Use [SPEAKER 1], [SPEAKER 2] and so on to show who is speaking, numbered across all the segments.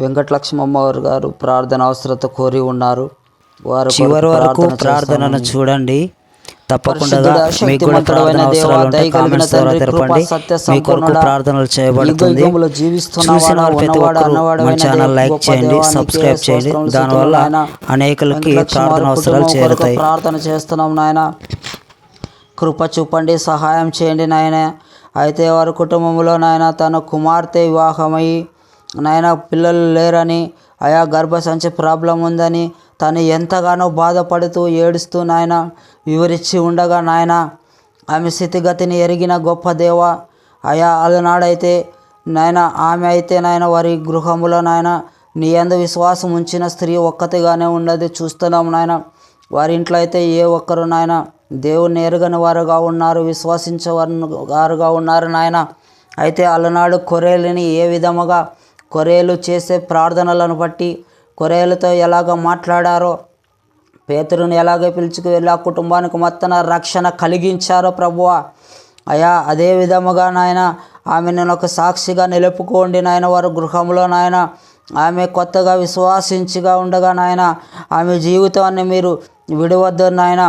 [SPEAKER 1] వెంకటలక్ష్మమ్మ గారు ప్రార్థన అవసరత కోరి ఉన్నారు. వారు
[SPEAKER 2] చివరి వరకు
[SPEAKER 1] ప్రార్థన
[SPEAKER 2] ప్రార్థనను చూడండి. తప్పకుండా మీకు కూడా ప్రార్థన అవసరాలు ఉంటే కామెంట్స్ ద్వారా మీ కొరకు ప్రార్థనలు చేయబడుతుంది. చూసిన వారు ప్రతి ఒక్కరు మన ఛానల్ లైక్ చేయండి సబ్స్క్రైబ్ చేయండి. దానివల్ల. అనేకులకి
[SPEAKER 1] వెంకటలక్ష్మి
[SPEAKER 2] ప్రార్థన అవసరాలు చేరుతాయి.
[SPEAKER 1] ప్రార్థన చేస్తున్నాం నాయన. కృప చూపండి సహాయం చేయండి నాయన. అయితే వారి కుటుంబంలో నాయన తన కుమార్తె వివాహమై నాయన పిల్లలు లేరని ఆయా గర్భసంచి ప్రాబ్లం ఉందని తను ఎంతగానో బాధపడుతూ ఏడుస్తూ నాయన వివరించి ఉండగా నాయన ఆమె స్థితిగతిని ఎరిగిన గొప్ప దేవ అయా అలనాడైతే నాయన ఆమె అయితే నాయన వారి గృహములో నాయన నీ అందు విశ్వాసం ఉంచిన స్త్రీ ఒక్కతిగానే ఉన్నది చూస్తున్నాం నాయన. వారి ఇంట్లో అయితే ఏ ఒక్కరు నాయన దేవుని ఎరగని వారుగా ఉన్నారు విశ్వసించేవారు వారుగా ఉన్నారు నాయన. అయితే అలనాడు కొరేలిని ఏ విధముగా కొరేలు చేసే ప్రార్థనలను బట్టి కొరేలతో ఎలాగ మాట్లాడారో పేతురుని ఎలాగ పిలుచుకు వెళ్ళి ఆ కుటుంబానికి మొత్తం రక్షణ కలిగించారో ప్రభువా. అయా అదే విధముగా నాయన ఆమె నేను ఒక సాక్షిగా నిలుపుకోండి నాయన వారి గృహంలో నాయన ఆమె కొత్తగా విశ్వాసించిగా ఉండగా నాయన ఆమె జీవితాన్ని మీరు విడవద్దు నాయన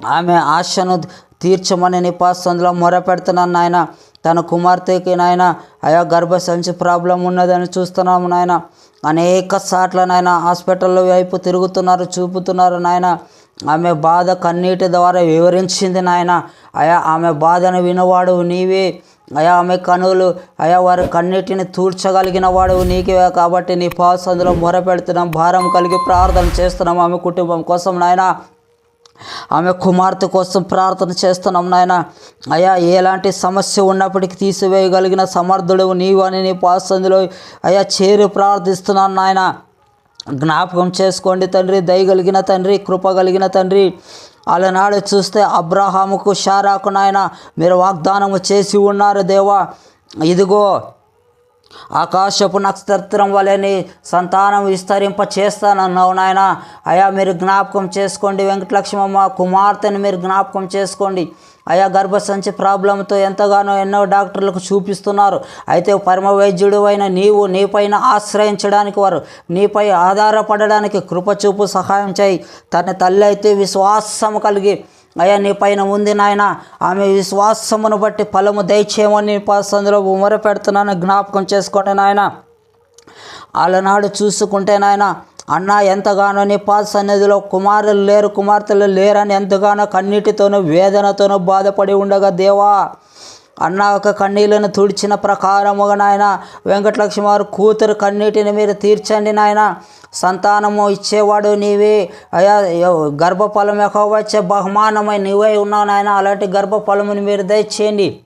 [SPEAKER 1] ఆమె ఆశను తీర్చమని నిపాసంలో మొరపెడుతున్నాను నాయన తన కుమార్తెకి నాయన అయా గర్భసంచి ప్రాబ్లం ఉన్నదని చూస్తున్నాము నాయన. అనేక సార్లు నాయన హాస్పిటల్లో వైపు తిరుగుతున్నారు చూపుతున్నారు నాయన. ఆమె బాధ కన్నీటి ద్వారా వివరించింది నాయన. అయా ఆమె బాధను వినవాడు నీవే. అయా ఆమె కనులు అయా వారి కన్నీటిని తూర్చగలిగిన వాడు నీకే కాబట్టి నీ పాసందులో మొరపెడుతున్నాం భారం కలిగి ప్రార్థన చేస్తున్నాం ఆమె కుటుంబం కోసం నాయన. ఆమె కుమార్తె కోసం ప్రార్థన చేస్తున్నాం నాయన. అయ్యా ఎలాంటి సమస్య ఉన్నప్పటికీ తీసివేయగలిగిన సమర్థుడు నీవు అని నీ పాసందులో అయ్యా చేరి ప్రార్థిస్తున్నాను నాయన. జ్ఞాపకం చేసుకోండి తండ్రి దయగలిగిన తండ్రి కృప కలిగిన తండ్రి. అలనాడు చూస్తే అబ్రహాముకు షారాకు నాయన మీరు వాగ్దానము చేసి ఉన్నారు దేవా. ఇదిగో ఆకాశపు నక్షత్రం వలెని సంతానం విస్తరింప చేస్తానన్నావు నాయన. అయా మీరు జ్ఞాపకం చేసుకోండి. వెంకటలక్ష్మమ్మ కుమార్తెను మీరు జ్ఞాపకం చేసుకోండి. అయా గర్భసంచి ప్రాబ్లంతో ఎంతగానో ఎన్నో డాక్టర్లకు చూపిస్తున్నారు. అయితే పరమ వైద్యుడు అయిన నీవు నీపైన ఆశ్రయించడానికి వారు నీపై ఆధారపడడానికి కృపచూపు సహాయం చేయి. తన తల్లి అయితే విశ్వాసము కలిగి అయ్యా నీ పైన ఉంది నాయన. ఆమె విశ్వాసమును బట్టి ఫలము దయచేయమని పాసందులో ఉమర పెడుతున్నాను. జ్ఞాపకం చేసుకోండి నాయన. అలనాడు చూసుకుంటే నాయన అన్న ఎంతగానో నీ పాద సన్నిధిలో కుమారులు లేరు కుమార్తెలు లేరని ఎంతగానో కన్నీటితోనూ వేదనతోనూ బాధపడి ఉండగా దేవా అన్న ఒక కన్నీళ్ళను తుడిచిన ప్రకారముగా నాయన వెంకటలక్ష్మి వారు కూతురు కన్నీటిని మీరు తీర్చండి నాయన. సంతానము ఇచ్చేవాడు నీవే. అయా గర్భఫలం ఎక్కువ వచ్చే బహుమానమై నీవే ఉన్నావు నాయన. అలాంటి గర్భఫలముని మీరు దయచేయండి.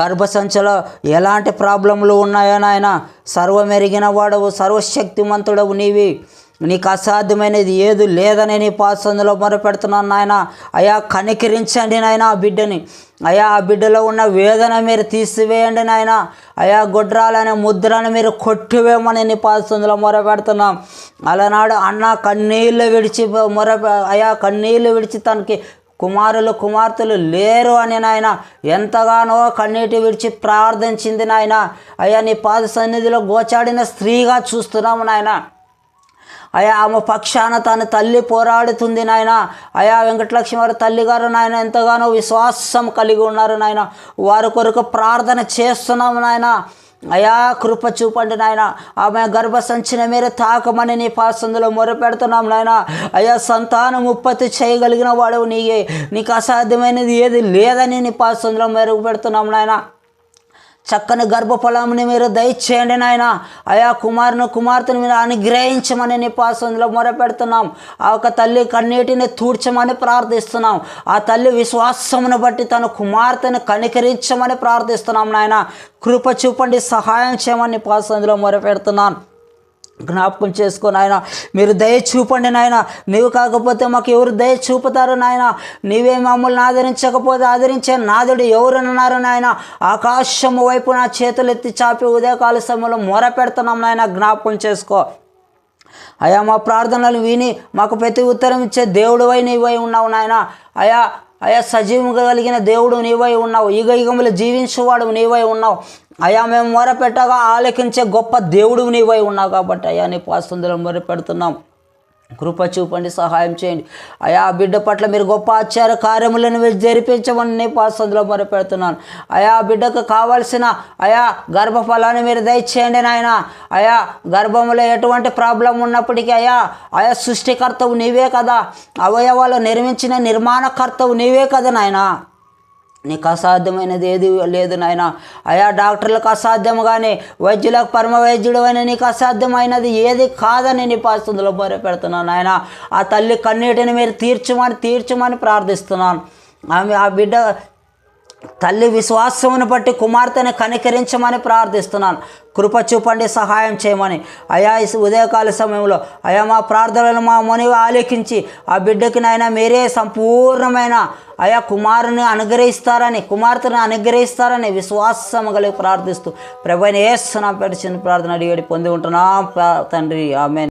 [SPEAKER 1] గర్భసంచలో ఎలాంటి ప్రాబ్లంలు ఉన్నాయో నాయన. సర్వమెరిగిన వాడవు సర్వశక్తిమంతుడవు నీవి. నీకు అసాధ్యమైనది ఏది లేదని నీ పాసందులో మొరపెడుతున్నాను నాయన. అయా కనికరించండి నాయన ఆ బిడ్డని. అయా ఆ బిడ్డలో ఉన్న వేదన మీరు తీసివేయండి నాయన. అయా గుడ్రాలనే ముద్రను మీరు కొట్టివేయమని నీ పాసందులో మొరపెడుతున్నాం. అలనాడు అన్న కన్నీళ్ళు విడిచి మొర అయా కన్నీళ్ళు విడిచి తనకి కుమారులు కుమార్తెలు లేరు అని నాయన. ఎంతగానో కన్నీటి విడిచి ప్రార్థించింది నాయన. అయ్యా నీ పాద సన్నిధిలో గోచాడిన స్త్రీగా చూస్తున్నాము నాయన. అయా ఆమె పక్షాన తన తల్లి పోరాడుతుంది నాయన. అయా వెంకటలక్ష్మి వారి తల్లిగారు నాయన ఎంతగానో విశ్వాసం కలిగి ఉన్నారు నాయన. వారి కొరకు ప్రార్థన చేస్తున్నాము నాయన. అయా కృప చూపండి నాయన. ఆమె గర్భసంచిన మీరు తాకమని నీ పాసందులో మొరపెడుతున్నాం నాయన. అయా సంతానం ఉత్పత్తి చేయగలిగిన వాడు నీయే. నీకు అసాధ్యమైనది ఏది లేదని నీ పాసందులో మెరుగుపెడుతున్నాం నాయన. చక్కని గర్భఫలాన్ని మీరు దయచేయండి నాయన. అయా కుమారుని కుమార్తెను మీరు అనుగ్రహించమని నీ పాసంలో మొరపెడుతున్నాం. ఆ యొక్క తల్లి కన్నీటిని తూడ్చమని ప్రార్థిస్తున్నాం. ఆ తల్లి విశ్వాసమును బట్టి తన కుమార్తెను కనికరించమని ప్రార్థిస్తున్నాం నాయన. కృప చూపండి సహాయం చేయమని నీ పాసంలో మొరపెడుతున్నాను. జ్ఞాపకం చేసుకో ఆయన మీరు దయ చూపండి నాయన. నీవు కాకపోతే మాకు ఎవరు దయ చూపుతారు నాయన. నీవే మమ్మల్ని ఆదరించకపోతే ఆదరించే నాదుడు ఎవరున్నారు నాయన. ఆకాశము వైపు నా చేతులు ఎత్తి చాపి ఉదయకాల సమయంలో మొర పెడుతున్నాం నాయన. జ్ఞాపకం చేసుకో. అయా మా ప్రార్థనలు విని మాకు ప్రతి ఉత్తరం ఇచ్చే దేవుడు అయి నీవై ఉన్నావు నాయన. అయా అయా సజీవం కలిగిన దేవుడు నీవై ఉన్నావు. యుగ యుగములు జీవించేవాడు నీవై ఉన్నావు. అయా మేము మొరపెట్టగా ఆలకించే గొప్ప దేవుడు నీవై ఉన్నావు కాబట్టి అయా నీ పాస్తుందులో మొరపెడుతున్నాం. కృప చూపండి సహాయం చేయండి. అయా బిడ్డ పట్ల మీరు గొప్ప ఆచార కార్యములను మీరు జరిపించమని నీ పాసందులో మొరపెడుతున్నాను. అయా బిడ్డకు కావాల్సిన అయా గర్భఫలాన్ని మీరు దయచేయండి నాయన. అయా గర్భంలో ఎటువంటి ప్రాబ్లం ఉన్నప్పటికీ అయా అయా సృష్టికర్తవు నీవే కదా. అవయవాలు నిర్మించిన నిర్మాణకర్తవు నీవే కదా నాయనా. నీకు అసాధ్యమైనది ఏది లేదు నాయన. అయా డాక్టర్లకు అసాధ్యం కానీ వైద్యులకు పరమ వైద్యుడు అయిన నీకు అసాధ్యమైనది ఏది కాదని నీ పరిస్థితుల్లో బోర పెడుతున్నాను నాయన. ఆ తల్లి కన్నీటిని మీరు తీర్చమని తీర్చమని ప్రార్థిస్తున్నాను. ఆమె ఆ బిడ్డ తల్లి విశ్వాసమును బట్టి కుమార్తెని కనికరించమని ప్రార్థిస్తున్నాను. కృప చూపండి సహాయం చేయమని. అయా ఉదయకాల సమయంలో అయా మా ప్రార్థనలు మా మునివి ఆలోకించి ఆ బిడ్డకి నాయన మీరే సంపూర్ణమైన అయా కుమారుని అనుగ్రహిస్తారని కుమార్తెను అనుగ్రహిస్తారని విశ్వాసం కలిగి ప్రార్థిస్తూ ప్రభుని ఏస్తున్నా పెడిచిన ప్రార్థన అడిగి పొంది ఉంటున్నాం. తండ్రి ఆమె